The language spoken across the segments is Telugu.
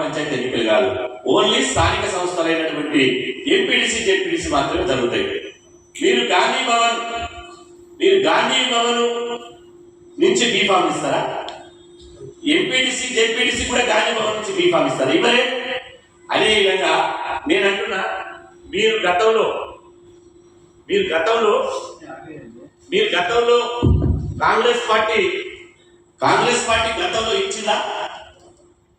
పంచాయతీ ఎన్నికలు కాదు. ఓన్లీ స్థానిక సంస్థలైనటువంటి ఎంపీడీసీ జెడ్పీడీసీ మాత్రమే జరుగుతాయి. మీరు గాంధీ భవన్ మీరు గాంధీ భవన్ నుంచి బీఫామ్ ఇస్తారా? ఎంపీడీసీ జెడ్పీడీసీ కూడా గాంధీ భవన్ నుంచి బీఫామ్ ఇస్తారు. ఇవ్వలే. అదే విధంగా నేను అంటున్నా మీరు గతంలో మీరు గతంలో మీరు గతంలో కాంగ్రెస్ పార్టీ కాంగ్రెస్ పార్టీ గతంలో ఇచ్చిందా?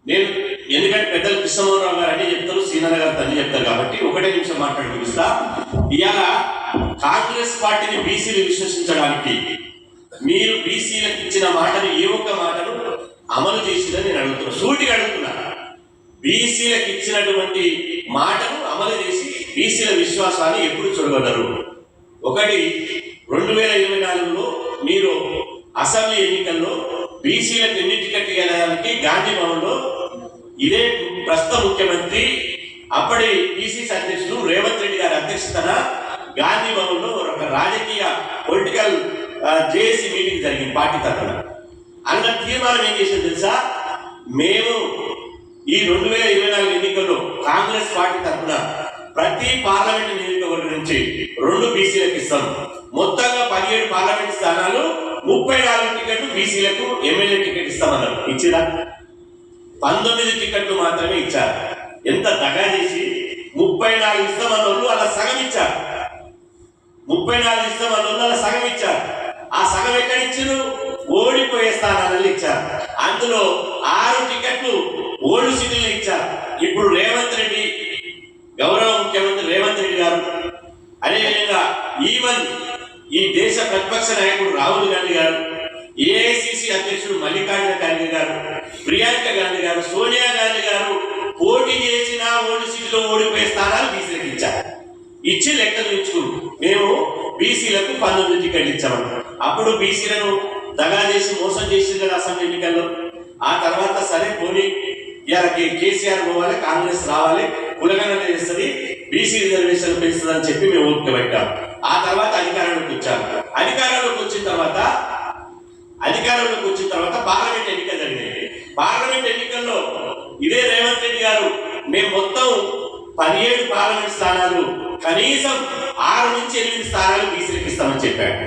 నేను ఎందుకంటే పెద్దలు కృష్ణమోహన్ గారు అన్ని చెప్తారు శ్రీనారాయణ గారు అన్ని చెప్తారు కాబట్టి ఒకటే నిమిషం మాట్లాడి చూపిస్తా ఇవాళ కాంగ్రెస్ పార్టీని బీసీలు విశ్వసించడానికి మీరు బీసీలకు ఇచ్చిన మాటను ఏ ఒక్క మాటను అమలు చేసిందని నేను అడుగుతున్నా. సూటిగా అడుగుతున్నా. బీసీలకు ఇచ్చినటువంటి మాటను అమలు చేసి బీసీల విశ్వాసాన్ని ఎప్పుడు చూడగలరు? ఒకటి రెండు వేల ఇరవై నాలుగులో మీరు అసెంబ్లీ ఎన్నికల్లో బీసీలకు ఎన్ని టికెట్ ఇవ్వడానికి గాంధీ భవన్లో ఇదే ప్రస్తుత ముఖ్యమంత్రి అప్పటి పిసిసి అధ్యక్షులు రేవంత్ రెడ్డి గారి అధ్యక్షతన గాంధీ భవన్లో ఒక రాజకీయ పొలిటికల్ జేఏసీ మీటింగ్ జరిగింది పార్టీ తరఫున. అందులో తీర్మానం ఏం చేసింది తెలుసా? మేము ఈ రెండు వేల ఇరవై నాలుగు ఎన్నికల్లో కాంగ్రెస్ పార్టీ తరఫున ప్రతి పార్లమెంట్ నియోజకవర్గం నుంచి రెండు బీసీలకు ఇస్తాం. మొత్తంగా పదిహేడు పార్లమెంట్ స్థానాలు ముప్పై నాలుగు టికెట్లు బీసీలకు ఎమ్మెల్యే టికెట్ ఇస్తామన్నారు. ఇచ్చిరా? పంతొమ్మిది టికెట్లు మాత్రమే ఇచ్చారు. ఎంత దగా చేసి ముప్పై నాలుగు ఇస్తామన్న వాళ్ళు అలా సగం ఇచ్చారు. ముప్పై నాలుగు ఇస్తామన్న వాళ్ళు అలా సగం ఇచ్చారు. ఆ సగం ఎక్కడ ఇచ్చారు ఓడిపోయే స్థానాలను ఇచ్చారు. అందులో ఆరు టికెట్లు ఓల్డ్ సిటీలో ఇచ్చారు. ఇప్పుడు రేవంత్ రెడ్డి గౌరవ ముఖ్యమంత్రి రేవంత్ రెడ్డి గారు అదేవిధంగా ఈవెన్ ఈ దేశ ప్రతిపక్ష నాయకుడు రాహుల్ గాంధీ గారు ఏఐసిసి అధ్యక్షుడు మల్లికార్జున ఖర్గే గారు ప్రియాంక గాంధీ గారు సోనియా గాంధీ గారు పోటీ చేసిన ఓల్డ్ సిటీలో ఓడిపోయే స్థానాలు బీసీలకు ఇచ్చారు. ఇచ్చి లెక్కలు చూపించుకుంటూ మేము బీసీలకు పంతొమ్మిది టికెట్ ఇచ్చామన్నారు అప్పుడు బీసీలను దగా చేసి మోసం చేసింది కదా అసెంబ్లీ ఎన్నికల్లో. ఆ తర్వాత సరే పోనీ ఇవాళ కేసీఆర్ పోవాలి కాంగ్రెస్ రావాలి కులగణన చేస్తుంది బీసీ రిజర్వేషన్ పెంచుతుంది అని చెప్పి మేము ఓపిక పెట్టాం. ఆ తర్వాత అధికారంలోకి వచ్చాం అధికారంలోకి వచ్చిన తర్వాత అధికారంలోకి వచ్చిన తర్వాత పార్లమెంట్ ఎన్నిక జరిగింది. పార్లమెంట్ ఎన్నికల్లో ఇదే రేవంత్ రెడ్డి గారు మేము మొత్తం పదిహేడు పార్లమెంట్ స్థానాలు కనీసం ఆరు నుంచి ఎనిమిది స్థానాలు బీసీలకు ఇస్తామని చెప్పాడు.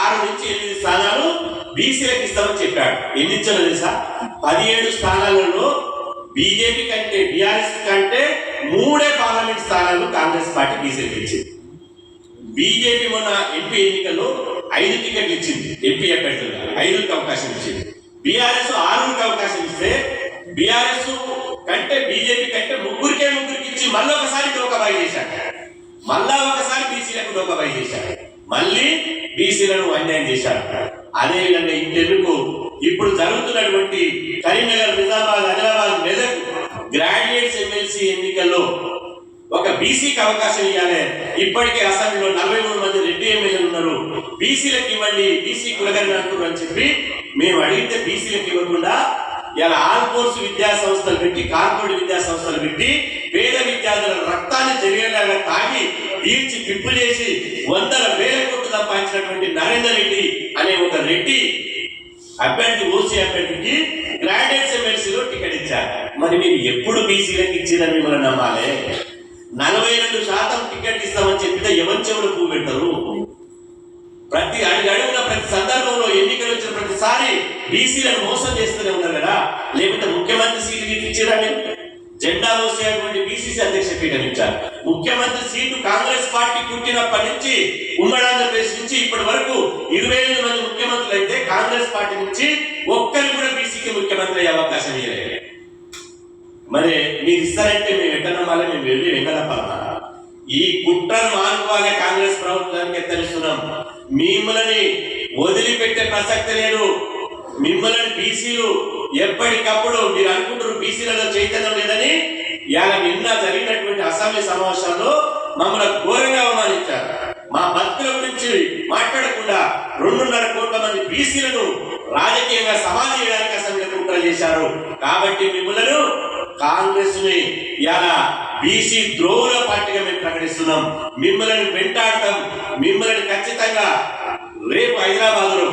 ఆరు నుంచి ఎనిమిది స్థానాలు బీసీలకు ఇస్తామని చెప్పాడు. ఎన్ని తెలుసా? పదిహేడు స్థానాలలో బీజేపీ కంటే బీఆర్ఎస్ కంటే మూడే పార్లమెంట్ స్థానాలు కాంగ్రెస్ పార్టీ బీసీలకు ఇచ్చింది. బీజేపీ మొన్న ఎంపీ ఎన్నికల్లో ఐదు టికెట్లు ఇచ్చింది. ఎంపీ అభ్యర్థులు ఐదుకి అవకాశం ఇచ్చింది. బీఆర్ఎస్ ఆరుగురికి అవకాశం ఇస్తే బీఆర్ఎస్ కంటే బీజేపీ కంటే ముగ్గురికే ముగ్గురికి ఇచ్చి మళ్ళీ ఒకసారి లోకబాయి చేశారు. మళ్ళా ఒకసారి బీసీలకు లోకబాయి చేశారు. మళ్ళీ బీసీలను అన్యాయం చేశారు. అదే విధంగా ఇంకెందుకు? ఇప్పుడు జరుగుతున్నటువంటి కరీంనగర్ నిజామాబాద్ ఆదిలాబాద్ మెదక్ గ్రాడ్యుయేట్స్ ఎమ్మెల్సీ ఎన్నికల్లో ఒక బీసీకి అవకాశం ఇవ్వాలి ఇప్పటికే అసెంబ్లీలో నలభై మూడు మంది రెడ్డి ఎమ్మెల్యేలు ఉన్నారు. బీసీలకు ఇవ్వండి బీసీ కులగని అంటున్నారు అని చెప్పి మేము అడిగితే బీసీలకు ఇవ్వకుండా ఇలా ఆల్ కోర్స్ విద్యా సంస్థలు పెట్టి కార్పొరేట్ విద్యా సంస్థలు పెట్టి పేద విద్యార్థుల రక్తాన్ని జరిగేలాగా తాగి తీర్చి పిప్పు చేసి వందల వేల కోట్లు సంపాదించినటువంటి నరేందర్ రెడ్డి అనే ఒక రెడ్డి అభ్యర్థి ఓసీ అభ్యర్థికి గ్రాడ్యుయేట్స్ ఎమ్మెల్సీలో టికెట్ ఇచ్చారు. మరి మీరు ఎప్పుడు బీసీలకు ఇచ్చిందని మిమ్మల్ని నమ్మాలి? నలభై రెండు శాతం టికెట్ ఇస్తామని చెప్పితే ఎవరి చెవులు పువ్వు పెట్టరు ప్రతి అడుగున ప్రతి సందర్భంలో ఎన్నికలు వచ్చిన ప్రతిసారి బీసీలను మోసం చేస్తూనే ఉన్నారు కదా? లేకపోతే ముఖ్యమంత్రి సీటు మీకు జెండా మోసేటువంటి బీసీసీ అధ్యక్ష పీఠం ఇచ్చారు. ముఖ్యమంత్రి సీటు కాంగ్రెస్ పార్టీ పుట్టినప్పటి నుంచి ఉమ్మడి ఆంధ్రప్రదేశ్ నుంచి ఇప్పటి వరకు ఇరవై ఎనిమిది మంది ముఖ్యమంత్రులు అయితే కాంగ్రెస్ పార్టీ నుంచి ఒక్కరు కూడా బీసీకి ముఖ్యమంత్రి అయ్యే అవకాశం ఇవ్వలేదు మరి మీరు ఇస్తారంటే మేము ఎట్ట నమ్మాలి? మేము వెళ్ళి వెంకటప్పలమా ఈ కుట్రను మానుకోవాలి కాంగ్రెస్ ప్రభుత్వానికి హెచ్చరిస్తున్నాం మిమ్మల్ని వదిలిపెట్టే ప్రసక్తి లేదు. మిమ్మల్ని బీసీలు ఎప్పటికప్పుడు మీరు అనుకుంటారు బీసీలలో చైతన్యం లేదని ఇవాళ నిన్న జరిగినటువంటి అసెంబ్లీ సమావేశాల్లో మమ్మల్ని ఘోరంగా అవమానించారు. మా బతుకుల గురించి మాట్లాడకుండా రెండున్నర కోట్ల మంది బీసీలను రాజకీయంగా సమాధి చేయడానికి అసెంబ్లీ కుట్ర చేశారు. కాబట్టి మిమ్మల్ని కాంగ్రెస్ని ఇలా బీసీ ద్రోహుల పార్టీగా మేము ప్రకటిస్తున్నాం. మిమ్మల్ని వెంటాడటం మిమ్మల్ని ఖచ్చితంగా రేపు హైదరాబాద్లో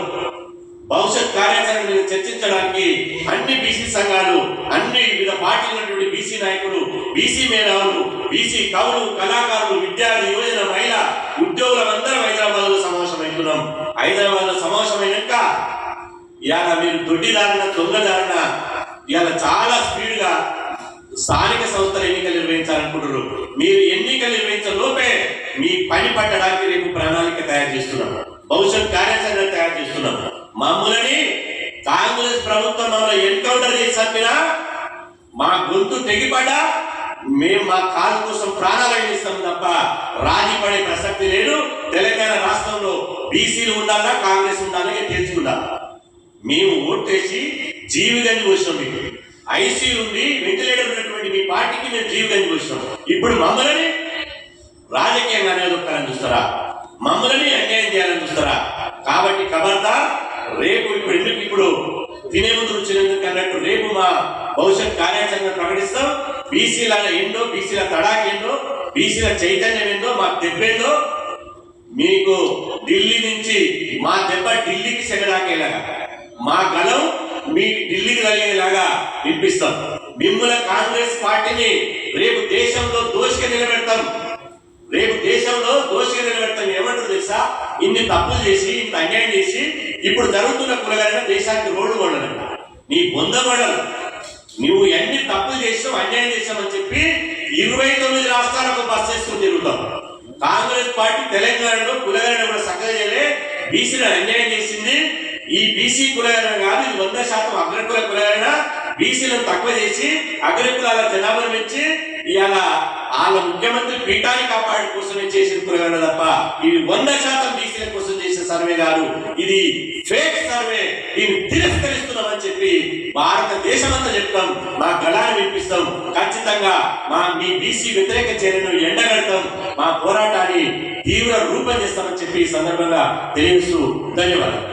భవిష్యత్ కార్యాచరణ చర్చించడానికి అన్ని బీసీ సంఘాలు అన్ని వివిధ పార్టీలు ఉన్నటువంటి బీసీ నాయకులు బీసీ మేధావులు బీసీ కవులు కళాకారులు విద్యార్థి యువజన మహిళ ఉద్యోగులందరం హైదరాబాద్లో సమావేశమవుతున్నాం హైదరాబాద్లో సమావేశమైనాక ఇవాళ మీరు దొడ్డిదారిన దొంగదారిన ఇవాళ చాలా స్పీడ్గా స్థానిక సంస్థల ఎన్నికలు నిర్వహించాలనుకుంటున్నారు మీరు ఎన్నికలు నిర్వహించే లోపే మీ పని పట్టడానికి రేపు ప్రణాళిక తయారు చేస్తున్నాం భవిష్యత్ కార్యాచరణ తయారు చేస్తున్నాం మమ్మల్ని కాంగ్రెస్ ప్రభుత్వం మమ్మల్ని ఎన్కౌంటర్ చేసి చంపినా మా గొంతు తెగిపడ్డా మేము మా కాలు కోసం ప్రాణాలు ఇస్తాం తప్ప రాజీ పడే ప్రసక్తి లేదు. తెలంగాణ రాష్ట్రంలో బీసీలు ఉండాలా కాంగ్రెస్ ఉండాలని ఇక తెలుసుకుందాం మేము ఓటేసి జీవితాన్ని వచ్చినాం మీకు. ఐసీ ఉంది వెంటిలేటర్ ఉన్నటువంటి మీ పార్టీకి మేము జీవితాన్ని పోసినాం ఇప్పుడు మమ్మల్ని రాజకీయంగా నిలదొక్కాలని చూస్తారా? మమ్మల్ని అన్యాయం చేయాలని చూస్తారా? కాబట్టి కబర్దా రేపు ఇప్పుడు ఎందుకు ఇప్పుడు తినే ముందు రుచినందుకు అన్నట్టు రేపు మా భవిష్యత్ కార్యాచరణ ప్రకటిస్తాం. బీసీల ఏందో బీసీల తడాకి ఏందో బీసీల చైతన్యం ఏందో మా దెబ్బేందో మీకు ఢిల్లీ నుంచి మా దెబ్బ ఢిల్లీకి సెగడాకేలాగా మా గలం మీ ఢిల్లీకి కలిగేలాగా వినిపిస్తాం. మిమ్మల్ని కాంగ్రెస్ పార్టీని రేపు దేశంలో దోషిగా నిలబెడతాం. రేపు దేశంలో దోషిగా నిలబెడతాం ఏమంటారు తెలుసా? ఇన్ని తప్పులు చేసి ఇంత అన్యాయం చేసి ఇప్పుడు జరుగుతున్న కులగారిన దేశానికి రోడ్డు కొనడంట నీ బొందబడలు నువ్వు ఎన్ని తప్పులు చేసావు అన్యాయం చేసావని చెప్పి ఇరవై తొమ్మిది రాష్ట్రాలకు బస్ చేసుకుని తిరుగుతాం. కాంగ్రెస్ పార్టీ తెలంగాణలో కులగారిన కూడా చక్కగా చేయలే బీసీలు అన్యాయం చేసింది ఈ బీసీ కులగరణ కాదు ఇది వంద శాతం అగ్రకుల కులగరణ బీసీలను తక్కువ చేసి అగ్రకులాల జనాభాను పెంచి ఇవాళ వాళ్ళ ముఖ్యమంత్రి పీఠాన్ని కాపాడు కోసమే చేసిన కులగడ తప్ప ఇది వంద శాతం బీసీల కోసం చేసిన సర్వే కాదు. ఇది ఫేక్ సర్వే. దీన్ని తిరస్కరిస్తున్నామని చెప్పి భారతదేశం అంతా చెప్తాం. మా గళాన్ని వినిపిస్తాం ఖచ్చితంగా మా మీ బీసీ వ్యతిరేక చర్యను ఎండగడతాం. మా పోరాటాన్ని తీవ్ర రూపం చేస్తామని చెప్పి ఈ సందర్భంగా తెలియజేస్తూ ధన్యవాదాలు.